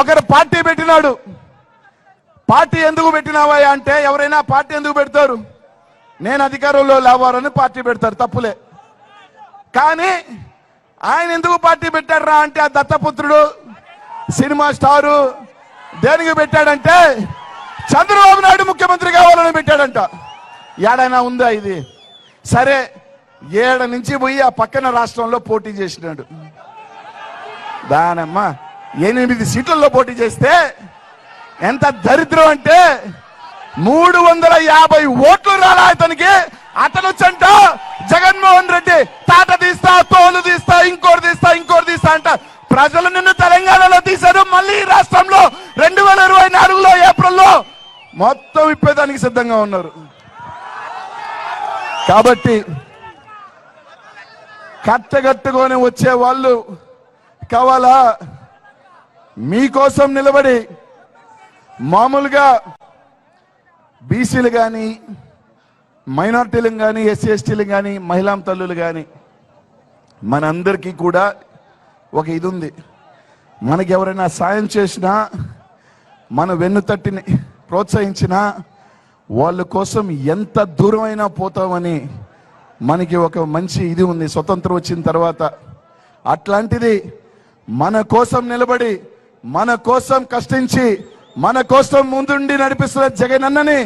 ఒకరు పార్టీ పెట్టినాడు. పార్టీ ఎందుకు పెట్టినావా అంటే ఎవరైనా పార్టీ ఎందుకు పెడతారు? నేను అధికారంలో లేవారని పార్టీ పెడతారు తప్పులే. కానీ ఆయన ఎందుకు పార్టీ పెట్టారా అంటే ఆ దత్తపుత్రుడు సినిమా స్టారు దేనికి పెట్టాడంటే చంద్రబాబు నాయుడు ముఖ్యమంత్రి కావాలని పెట్టాడంట. ఏడైనా ఉందా ఇది? సరే ఏడ నుంచి పోయి ఆ పక్కన రాష్ట్రంలో పోటీ చేసినాడు. దానమ్మా ఎనిమిది సీట్లలో పోటీ చేస్తే ఎంత దరిద్రం అంటే మూడు వందల యాభై ఓట్లు రాలా అతనికి. అతను చంట జగన్మోహన్ రెడ్డి తాట తీస్తా తోలు తీస్తా ఇంకోటి తీస్తా ఇంకోటి తీస్తా అంట. ప్రజలు నిన్ను తెలంగాణలో తీశారు మళ్ళీ రాష్ట్రంలో రెండు వేల ఇరవై నాలుగులో ఏప్రిల్లో. మొత్తం విప్పేదానికి సిద్ధంగా ఉన్నారు. కాబట్టి కట్టగట్టుకొని వచ్చే వాళ్ళు కావాలా? మీకోసం నిలబడి మామూలుగా బీసీలు కానీ మైనార్టీలు కానీ ఎస్సీ ఎస్టీలు కానీ మహిళా తల్లులు కానీ మనందరికీ కూడా ఒక ఇది ఉంది మనకి ఎవరైనా సాయం చేసినా మన వెన్ను తట్టిని ప్రోత్సహించినా వాళ్ళ కోసం ఎంత దూరమైనా పోతామని మనకి ఒక మంచి ఇది ఉంది. స్వతంత్రం వచ్చిన తర్వాత అట్లాంటిది మన కోసం నిలబడి మన కోసం కష్టించి మన కోసం ముందుండి నడిపిస్తున్న జగనన్నని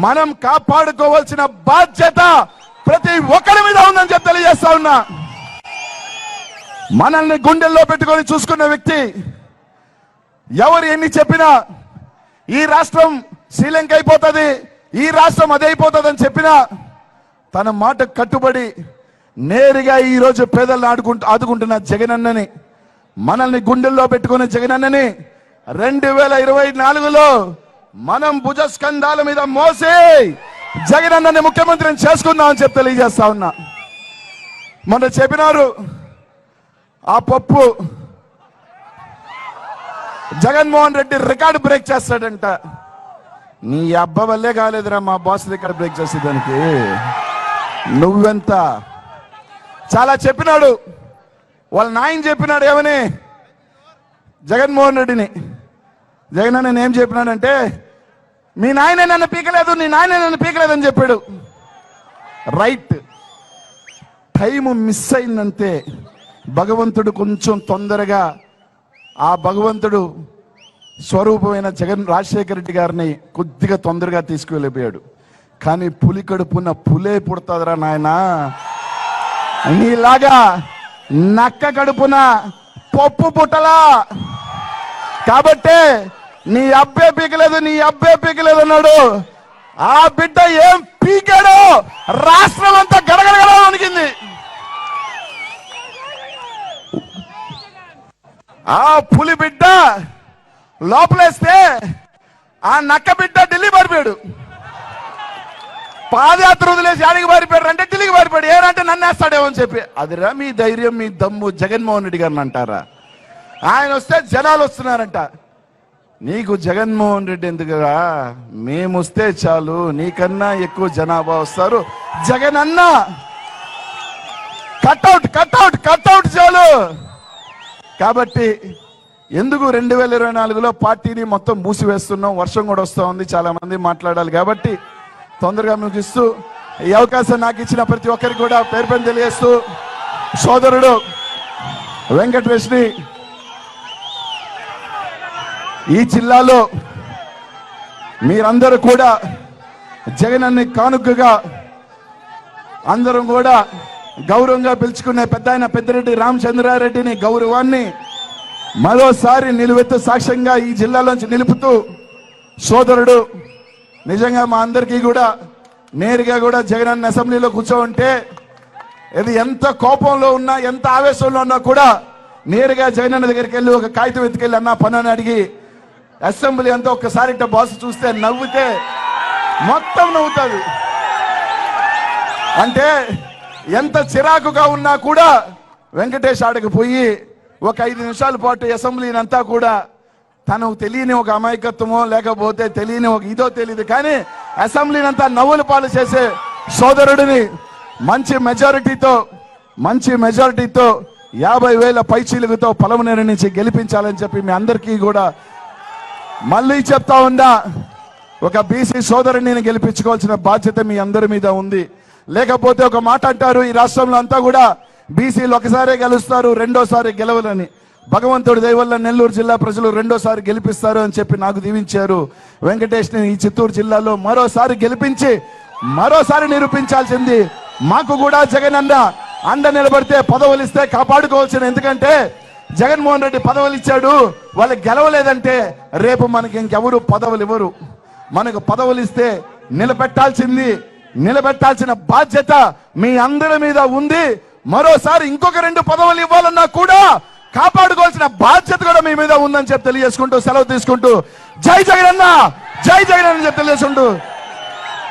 మనం కాపాడుకోవాల్సిన బాధ్యత ప్రతి ఒక్కరి మీద ఉందని చెప్పి తెలియజేస్తా ఉన్నా. మనల్ని గుండెల్లో పెట్టుకొని చూసుకున్న వ్యక్తి ఎవరు ఎన్ని చెప్పినా ఈ రాష్ట్రం శ్రీలంక అయిపోతుంది ఈ రాష్ట్రం అదే అయిపోతుంది అని చెప్పినా తన మాట కట్టుబడి నేరుగా ఈ రోజు పేదలను ఆడుకుంటూ ఆదుకుంటున్న జగనన్నని మనల్ని గుండెల్లో పెట్టుకున్న జగనన్నని రెండు వేల ఇరవై నాలుగులో మనం భుజస్కంధాల మీద మోసి జగనన్నని ముఖ్యమంత్రిని చేసుకుందామని చెప్పి తెలియజేస్తా ఉన్నా. మొన్న చెప్పినారు ఆ పప్పు జగన్మోహన్ రెడ్డి రికార్డు బ్రేక్ చేస్తాడంట. నీ అబ్బ వల్లే కాలేదురా మా బాస్ రికార్డు బ్రేక్ చేసేదానికి. నువ్వెంత? చాలా చెప్పినాడు. వాళ్ళ నాయన చెప్పినాడు ఏమని? జగన్మోహన్ రెడ్డిని. జగన్ నేను ఏం చెప్పినాడంటే మీ నాయన నన్ను పీకలేదు నీ నాయన నన్ను పీకలేదని చెప్పాడు. రైట్ టైం మిస్ అయిందంతే భగవంతుడు కొంచెం తొందరగా ఆ భగవంతుడు స్వరూపమైన జగన్ రాజశేఖర రెడ్డి గారిని కొద్దిగా తొందరగా తీసుకువెళ్ళిపోయాడు. కానీ పులి కడుపున పులే పుడతాదిరా నాయనా. నీలాగా నక్క కడుపున పప్పు పుట్టలా. కాబట్టే నీ అబ్బే పీకలేదు నీ అబ్బే పీకలేదు అన్నాడు. ఆ బిడ్డ ఏం పీకాడో రాష్ట్రం అంతా గడగడగడ వణికింది. ఆ పులి బిడ్డ లోపలేస్తే ఆ నక్క బిడ్డ ఢిల్లీ పడిపోయాడు. పాదయాత్ర వదిలేసి ఆడికి పారిపోయాడు అంటే ఢిల్లీకి పారిపోయాడు. ఏరంటే నన్ను వేస్తాడేమో అని చెప్పి. అదిరా మీ ధైర్యం మీ దమ్ము జగన్మోహన్ రెడ్డి గారిని అంటారా? ఆయన వస్తే జనాలు వస్తున్నారంట. నీకు జగన్మోహన్ రెడ్డి ఎందుకురా? మేము వస్తే చాలు నీకన్నా ఎక్కువ జనాభా వస్తారు. జగన్ అన్న! కట్అవుట్ కట్అవుట్ కట్అవుట్ చాలు. కాబట్టి ఎందుకు రెండు వేల ఇరవై నాలుగులో పార్టీని మొత్తం మూసివేస్తున్నాం? వర్షం కూడా వస్తూ ఉంది చాలా మంది మాట్లాడాలి. కాబట్టి తొందరగా ముగిస్తూ ఈ అవకాశం నాకు ఇచ్చిన ప్రతి ఒక్కరికి కూడా పేరు పని తెలియజేస్తూ సోదరుడు వెంకటేష్ని ఈ జిల్లాలో మీరందరూ కూడా జగనన్ని కానుకగా అందరం కూడా గౌరవంగా పిలుచుకునే పెద్ద ఆయన పెద్దిరెడ్డి రామచంద్రారెడ్డిని గౌరవాన్ని మరోసారి నిలువెత్తు సాక్ష్యంగా ఈ జిల్లాలోంచి నిలుపుతూ సోదరుడు నిజంగా మా అందరికీ కూడా నేరుగా కూడా జగనన్న అసెంబ్లీలో కూర్చోంటే ఇది ఎంత కోపంలో ఉన్నా ఎంత ఆవేశంలో ఉన్నా కూడా నేరుగా జగనన్న దగ్గరికి వెళ్ళి ఒక కాగితం ఎత్తుకెళ్ళి అన్న పని అని అడిగి అసెంబ్లీ అంతా ఒక్కసారి బాస్ చూస్తే నవ్వితే మొత్తం నవ్వుతుంది. అంటే ఎంత చిరాకుగా ఉన్నా కూడా వెంకటేష్ ఆడకు పోయి ఒక ఐదు నిమిషాల పాటు అసెంబ్లీని అంతా కూడా తనకు తెలియని ఒక అమాయకత్వమో లేకపోతే తెలియని ఒక ఇదో తెలియదు కానీ అసెంబ్లీని అంతా నవ్వుల పాలు చేసే సోదరుడిని మంచి మెజారిటీతో మంచి మెజారిటీతో యాభై వేల పైచీలుగుతో పొలమనేరు నుంచి గెలిపించాలని చెప్పి మీ అందరికీ కూడా మళ్ళీ చెప్తా ఉందా ఒక బీసీ సోదరుని గెలిపించుకోవాల్సిన బాధ్యత మీ అందరి మీద ఉంది. లేకపోతే ఒక మాట అంటారు ఈ రాష్ట్రంలో అంతా కూడా బీసీలు ఒకసారే గెలుస్తారు రెండోసారి గెలవలని భగవంతుడి దయవల్ల నెల్లూరు జిల్లా ప్రజలు రెండోసారి గెలిపిస్తారు అని చెప్పి నాకు దీవించారు. వెంకటేష్ని ఈ చిత్తూరు జిల్లాలో మరోసారి గెలిపించి మరోసారి నిరూపించాల్సింది మాకు కూడా జగన్ అన్న. అండ నిలబడితే పదవులు ఇస్తే కాపాడుకోవాల్సిన ఎందుకంటే జగన్మోహన్ రెడ్డి పదవులు ఇచ్చాడు వాళ్ళు గెలవలేదంటే రేపు మనకి ఇంకెవరు పదవులు ఇవ్వరు మనకు పదవులు ఇస్తే నిలబెట్టాల్సింది నిలబెట్టాల్సిన బాధ్యత మీ అందరి మీద ఉంది. మరోసారి ఇంకొక రెండు పదవులు ఇవ్వాలన్నా కూడా కాపాడుకోవాల్సిన బాధ్యత కూడా మీ మీద ఉందని చెప్పి తెలియజేసుకుంటూ సెలవు తీసుకుంటూ జై జగన్ అన్న జై జగన్ అని చెప్పి తెలియజేసుకుంటూ